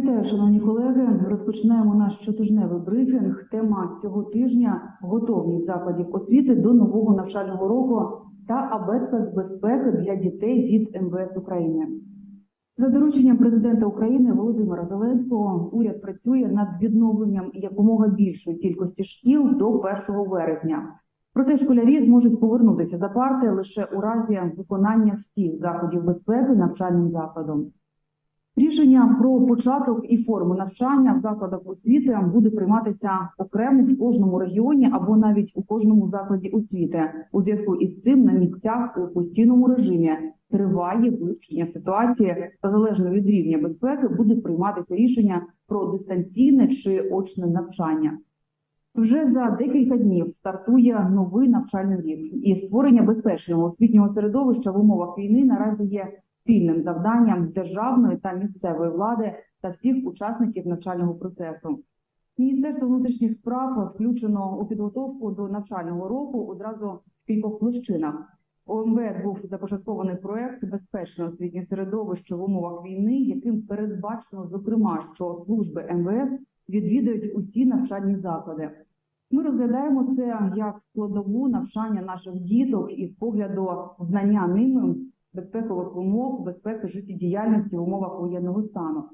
Вітаю, шановні колеги. Розпочинаємо наш щотижневий брифінг. Тема цього тижня готовність закладів освіти до нового навчального року та абетка з безпеки для дітей від МВС України. За дорученням президента України Володимира Зеленського уряд працює над відновленням якомога більшої кількості шкіл до 1 вересня. Проте школярі зможуть повернутися за парти лише у разі виконання всіх заходів безпеки навчальним закладом. Рішення про початок і форму навчання в закладах освіти буде прийматися окремо в кожному регіоні або навіть у кожному закладі освіти. У зв'язку із цим на місцях у постійному режимі триває вивчення ситуації та залежно від рівня безпеки буде прийматися рішення про дистанційне чи очне навчання. Вже за декілька днів стартує новий навчальний рік, і створення безпечного освітнього середовища в умовах війни наразі є спільним завданням державної та місцевої влади та всіх учасників навчального процесу. Міністерство внутрішніх справ включено у підготовку до навчального року одразу в кількох площинах. У МВС був започаткований проект Безпечне освітнє середовище в умовах війни, яким передбачено, зокрема, що служби МВС відвідують усі навчальні заклади. Ми розглядаємо це як складову навчання наших діток із погляду знання ними безпекових умов, безпеки життєдіяльності в умовах воєнного стану.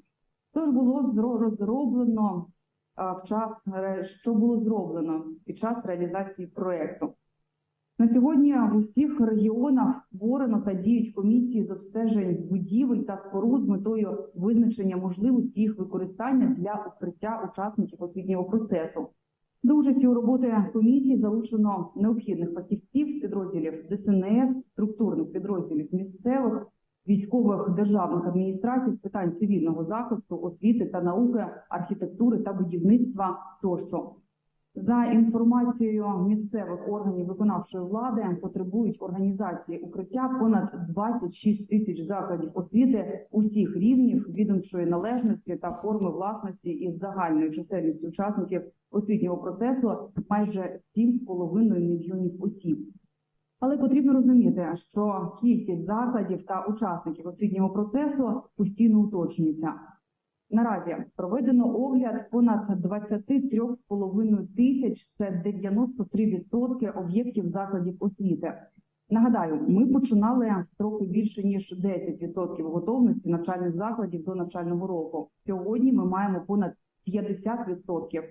Тож було зро- розроблено в час що було зроблено під час реалізації проекту. На сьогодні в усіх регіонах створено та діють комісії з обстежень будівель та споруд з метою визначення можливості їх використання для укриття учасників освітнього процесу. До участі у роботі комісії залучено необхідних фахівців з підрозділів ДСНС, структурних підрозділів місцевих, військових державних адміністрацій з питань цивільного захисту, освіти та науки, архітектури та будівництва тощо. За інформацією місцевих органів виконавчої влади потребують організації укриття понад 26 тисяч закладів освіти усіх рівнів відомчої належності та форми власності із загальною чисельністю учасників освітнього процесу майже 7,5 мільйонів осіб. Але потрібно розуміти, що кількість закладів та учасників освітнього процесу постійно уточнюється. Наразі проведено огляд понад 23,5 тисяч, це 93% об'єктів закладів освіти. Нагадаю, ми починали з трохи більше ніж 10% готовності навчальних закладів до навчального року. Сьогодні ми маємо понад 50%.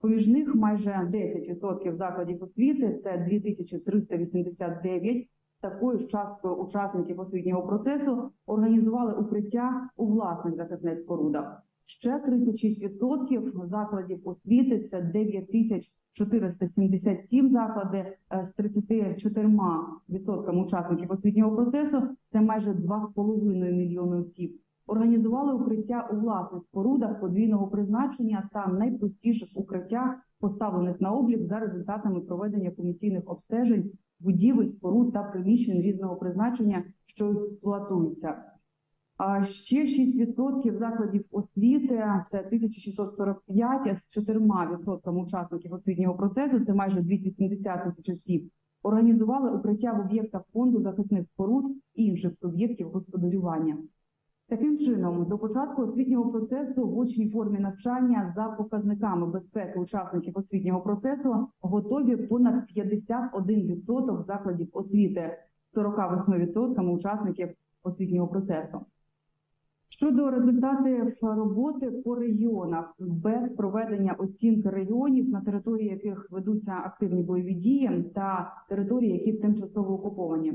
Поміж них майже 10% закладів освіти це 2389. Такою часткою учасників освітнього процесу організували укриття у власних захисних спорудах. Ще 36% закладів освіти це 9477 заклади е, з 34% учасників освітнього процесу. Це майже 2,5 мільйони осіб. Організували укриття у власних спорудах подвійного призначення та найпростіших укриттях, поставлених на облік за результатами проведення комісійних обстежень будівель, споруд та приміщень різного призначення, що експлуатуються. А ще 6% закладів освіти це 1645 з 4% учасників освітнього процесу. Це майже 270 тисяч осіб. Організували укриття в об'єктах фонду захисних споруд і інших суб'єктів господарювання. Таким чином, до початку освітнього процесу в очній формі навчання за показниками безпеки учасників освітнього процесу готові понад 51% закладів освіти з 48% учасників освітнього процесу. Щодо результатів роботи по регіонах без проведення оцінки регіонів, на території яких ведуться активні бойові дії, та території, які тимчасово окуповані.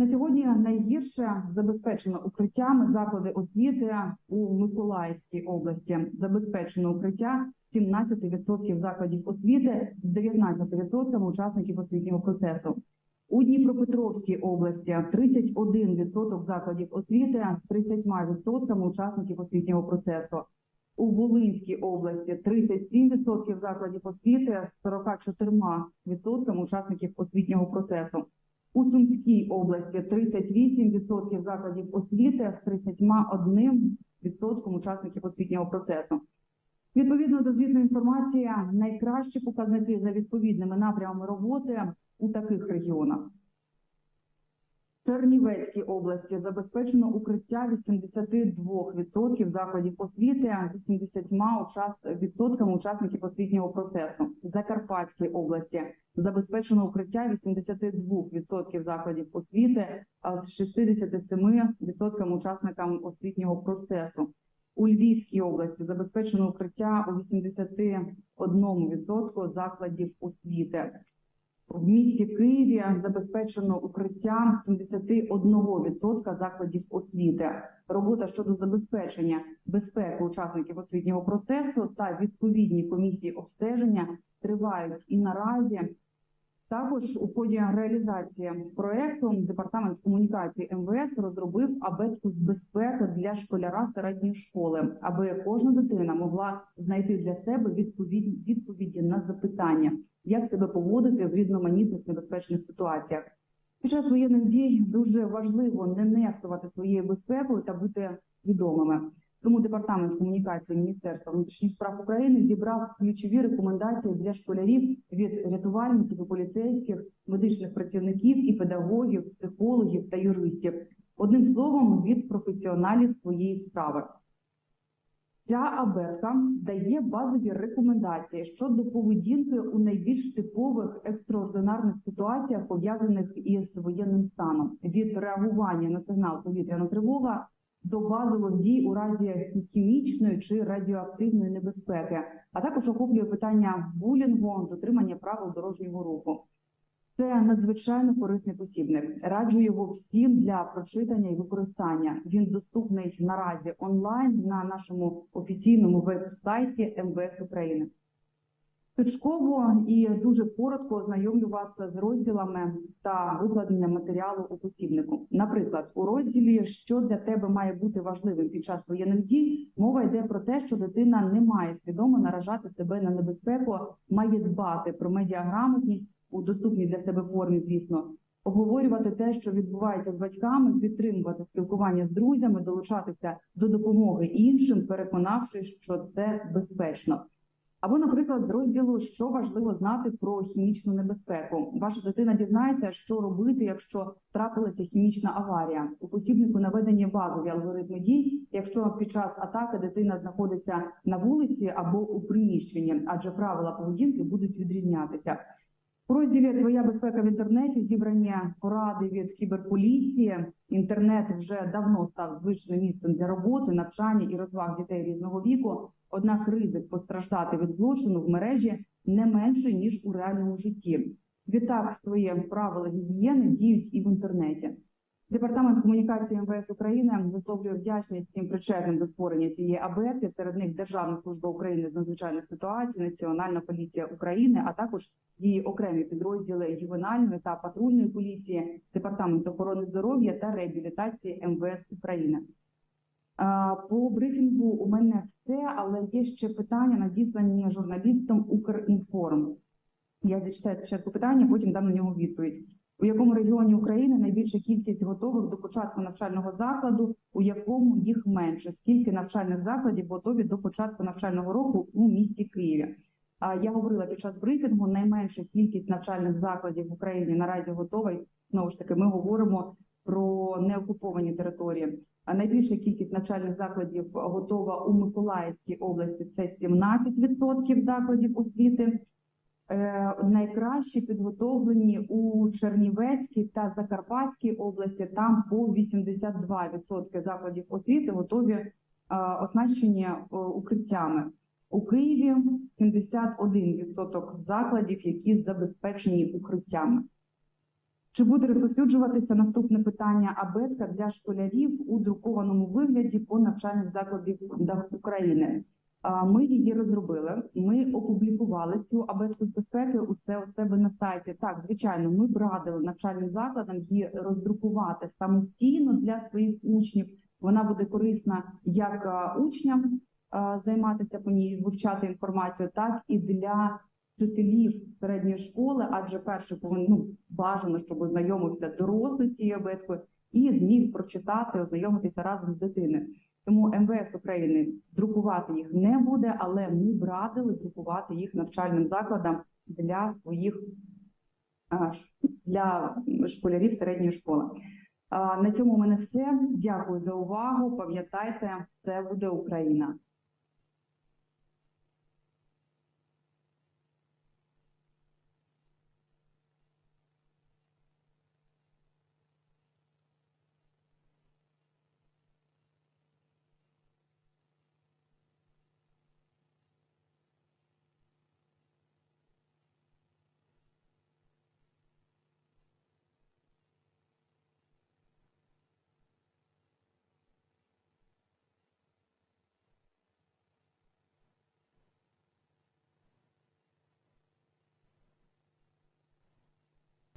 На сьогодні найгірше забезпечено укриттями заклади освіти у Миколаївській області. Забезпечено укриття 17% закладів освіти з 19% учасників освітнього процесу. У Дніпропетровській області 31% закладів освіти з 30% учасників освітнього процесу. У Волинській області 37% закладів освіти з 44% учасників освітнього процесу. У Сумській області 38% закладів освіти з 31% учасників освітнього процесу. Відповідно до звітної інформації, найкращі показники за відповідними напрямами роботи у таких регіонах. Чернівецькій області забезпечено укриття 82% закладів освіти 80 учас- відсотками учасників освітнього процесу. Закарпатській області забезпечено укриття 82% закладів освіти з 67% учасникам освітнього процесу. У Львівській області забезпечено укриття у 81% закладів освіти. В місті Києві забезпечено укриття 71% закладів освіти. Робота щодо забезпечення безпеки учасників освітнього процесу та відповідні комісії обстеження тривають і наразі. Також у ході реалізації проекту департамент комунікації МВС розробив абетку з безпеки для школяра середньої школи, аби кожна дитина могла знайти для себе відповідні відповіді на запитання, як себе поводити в різноманітних небезпечних ситуаціях. Під час воєнних дій дуже важливо не нехтувати своєю безпекою та бути свідомими. Тому департамент комунікації Міністерства внутрішніх справ України зібрав ключові рекомендації для школярів від рятувальників і поліцейських, медичних працівників і педагогів, психологів та юристів. Одним словом, від професіоналів своєї справи. Ця абетка дає базові рекомендації щодо поведінки у найбільш типових екстраординарних ситуаціях, пов'язаних із воєнним станом, від реагування на сигнал повітряна тривога до базових дій у разі хімічної чи радіоактивної небезпеки, а також охоплює питання булінгу, дотримання правил дорожнього руху. Це надзвичайно корисний посібник. Раджу його всім для прочитання і використання. Він доступний наразі онлайн на нашому офіційному веб-сайті МВС України. Точково і дуже коротко ознайомлю вас з розділами та викладенням матеріалу у посібнику. Наприклад, у розділі що для тебе має бути важливим під час воєнних дій, мова йде про те, що дитина не має свідомо наражати себе на небезпеку, має дбати про медіаграмотність у доступній для себе формі, звісно, обговорювати те, що відбувається з батьками, підтримувати спілкування з друзями, долучатися до допомоги іншим, переконавшись, що це безпечно. Або, наприклад, з розділу, що важливо знати про хімічну небезпеку. Ваша дитина дізнається, що робити, якщо трапилася хімічна аварія. У посібнику наведені базові алгоритми дій, якщо під час атаки дитина знаходиться на вулиці або у приміщенні, адже правила поведінки будуть відрізнятися. У розділі Твоя безпека в інтернеті зібрання поради від кіберполіції. Інтернет вже давно став звичним місцем для роботи, навчання і розваг дітей різного віку. Однак ризик постраждати від злочину в мережі не менший ніж у реальному житті. Відтак своє правила гігієни діють і в інтернеті. Департамент комунікації МВС України висловлює вдячність всім причетним до створення цієї абетки. Серед них Державна служба України з надзвичайних ситуацій, Національна поліція України, а також її окремі підрозділи ювенальної та патрульної поліції, департамент охорони здоров'я та реабілітації МВС України. По брифінгу у мене все, але є ще питання, надіслані журналістом Укрінформ. Я зачитаю спочатку питання, потім дам на нього відповідь. У якому регіоні України найбільша кількість готових до початку навчального закладу, у якому їх менше? Скільки навчальних закладів готові до початку навчального року у місті Києві? Я говорила під час брифінгу, найменша кількість навчальних закладів в Україні наразі готова. І, Знову ж таки, ми говоримо про неокуповані території. А найбільша кількість навчальних закладів готова у Миколаївській області. Це 17% закладів освіти. Е, найкраще підготовлені у Чернівецькій та Закарпатській області. Там по 82% закладів освіти готові е, оснащені е, укриттями. У Києві 71% закладів, які забезпечені укриттями. Чи буде розповсюджуватися наступне питання абетка для школярів у друкованому вигляді по навчальних закладах України? Ми її розробили. Ми опублікували цю абетку з безпеки у себе на сайті. Так, звичайно, ми б навчальним закладам її роздрукувати самостійно для своїх учнів. Вона буде корисна як учням займатися по ній, вивчати інформацію, так і для вчителів середньої школи, адже перше ну, бажано, щоб ознайомився дорослий з цією абеткою і зміг прочитати, ознайомитися разом з дитиною. Тому МВС України друкувати їх не буде, але ми б радили друкувати їх навчальним закладам для своїх для школярів середньої школи. На цьому у мене все. Дякую за увагу. Пам'ятайте, все буде Україна.